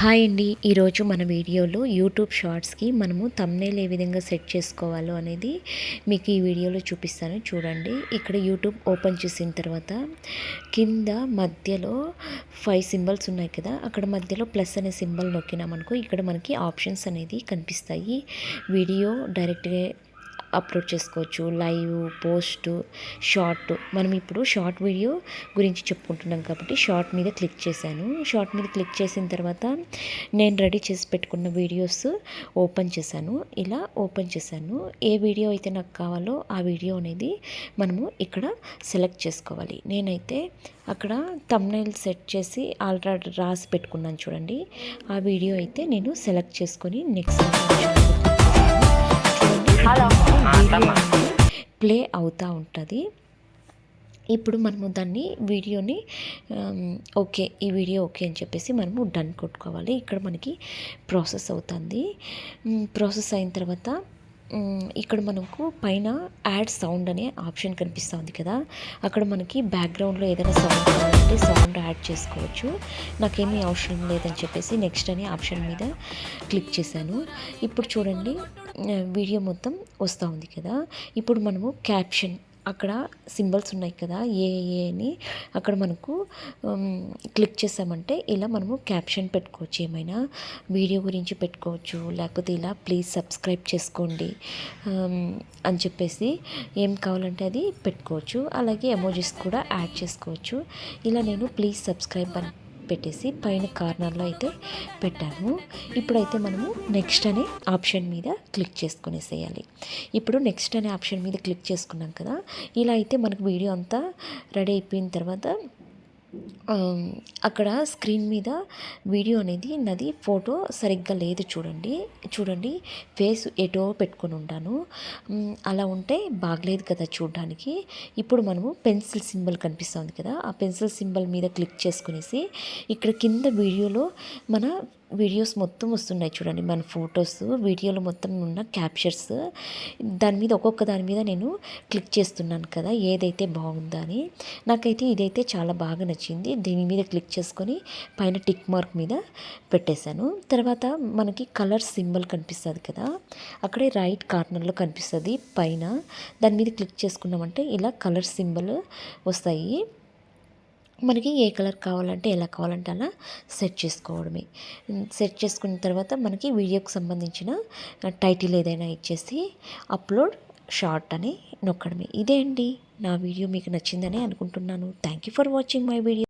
Hi అండి. ఈరోజు మన వీడియోలో యూట్యూబ్ షార్ట్స్కి మనము తమ్నేల్ ఏ విధంగా సెట్ చేసుకోవాలో అనేది మీకు ఈ వీడియోలో చూపిస్తాను. చూడండి. ఇక్కడ యూట్యూబ్ ఓపెన్ చేసిన తర్వాత కింద మధ్యలో ఫైవ్ సింబల్స్ ఉన్నాయి కదా. అక్కడ మధ్యలో ప్లస్ అనే సింబల్ నొక్కినామనుకో ఇక్కడ మనకి ఆప్షన్స్ అనేది కనిపిస్తాయి. వీడియో డైరెక్ట్గా అప్లోడ్ చేసుకోవచ్చు. Live post short. మనం ఇప్పుడు షార్ట్ వీడియో గురించి చెప్పుకుంటున్నాం కాబట్టి షార్ట్ మీద క్లిక్ చేశాను. షార్ట్ మీద క్లిక్ చేసిన తర్వాత నేను రెడీ చేసి పెట్టుకున్న వీడియోస్ ఓపెన్ చేశాను. ఇలా ఓపెన్ చేశాను. ఏ వీడియో అయితే నాకు కావాలో ఆ వీడియో అనేది మనము ఇక్కడ సెలెక్ట్ చేసుకోవాలి. నేనైతే అక్కడ తమ్నైల్ సెట్ చేసి ఆల్రెడీ రాసి పెట్టుకున్నాను చూడండి. ఆ వీడియో అయితే నేను సెలెక్ట్ చేసుకొని నెక్స్ట్ ప్లే అవుతూ ఉంటుంది. ఇప్పుడు మనము దాన్ని వీడియోని ఓకే ఈ వీడియో ఓకే అని చెప్పేసి మనము డన్ కొట్టుకోవాలి. ఇక్కడ మనకి ప్రాసెస్ అవుతుంది. ప్రాసెస్ అయిన తర్వాత ఇక్కడ మనకు పైన యాడ్ సౌండ్ అనే ఆప్షన్ కనిపిస్తుంది కదా. అక్కడ మనకి బ్యాక్గ్రౌండ్లో ఏదైనా సౌండ్ కావాలంటే సౌండ్ యాడ్ చేసుకోవచ్చు. నాకేమీ అవసరం లేదని చెప్పేసి నెక్స్ట్ అనే ఆప్షన్ మీద క్లిక్ చేశాను. ఇప్పుడు చూడండి. వీడియో మొత్తం వస్తూ ఉంది కదా. ఇప్పుడు మనము క్యాప్షన్ అక్కడ సింబల్స్ ఉన్నాయి కదా ఏ ఏ అని అక్కడ మనకు క్లిక్ చేసామంటే ఇలా మనము క్యాప్షన్ పెట్టుకోవచ్చు. ఏమైనా వీడియో గురించి పెట్టుకోవచ్చు లేకపోతే ఇలా ప్లీజ్ సబ్స్క్రైబ్ చేసుకోండి అని చెప్పేసి ఏం కావాలంటే అది పెట్టుకోవచ్చు. అలాగే ఎమోజీస్ కూడా యాడ్ చేసుకోవచ్చు. ఇలా నేను ప్లీజ్ సబ్స్క్రైబ్ అని పెట్టేసి పైన కార్నర్లో అయితే పెట్టాము. ఇప్పుడైతే మనము నెక్స్ట్ అనే ఆప్షన్ మీద క్లిక్ చేసుకునేసేయాలి. ఇప్పుడు నెక్స్ట్ అనే ఆప్షన్ మీద క్లిక్ చేసుకున్నాం కదా ఇలా అయితే మనకు వీడియో అంతా రెడీ అయిపోయిన తర్వాత అక్కడ స్క్రీన్ మీద వీడియో అనేది నాది ఫోటో సరిగ్గా లేదు చూడండి. చూడండి ఫేస్ ఎటో పెట్టుకొని ఉంటాను. అలా ఉంటే బాగలేదు కదా చూడడానికి. ఇప్పుడు మనము పెన్సిల్ సింబల్ కనిపిస్తుంది కదా. ఆ పెన్సిల్ సింబల్ మీద క్లిక్ చేసుకునేసి ఇక్కడ కింద వీడియోలో మన వీడియోస్ మొత్తం వస్తున్నాయి చూడండి. మన ఫొటోస్ వీడియోలో మొత్తం ఉన్న క్యాప్చర్స్ దాని మీద ఒక్కొక్క దాని మీద నేను క్లిక్ చేస్తున్నాను కదా ఏదైతే బాగుందా అని. నాకైతే ఇదైతే చాలా బాగా నచ్చింది. దీని మీద క్లిక్ చేసుకొని పైన టిక్ మార్క్ మీద పెట్టేశాను. తర్వాత మనకి కలర్ సింబల్ కనిపిస్తుంది కదా అక్కడే రైట్ కార్నర్లో కనిపిస్తుంది పైన. దాని మీద క్లిక్ చేసుకున్నామంటే ఇలా కలర్ సింబల్ వస్తాయి. మనకి ఏ కలర్ కావాలంటే ఎలా కావాలంటే అలా సెట్ చేసుకోవడమే. సెట్ చేసుకున్న తర్వాత మనకి వీడియోకి సంబంధించిన టైటిల్ ఏదైనా ఇచ్చేసి అప్లోడ్ షార్ట్ అని నొక్కడమే. ఇదే అండి నా వీడియో మీకు నచ్చిందని అనుకుంటున్నాను. Thank you for watching my video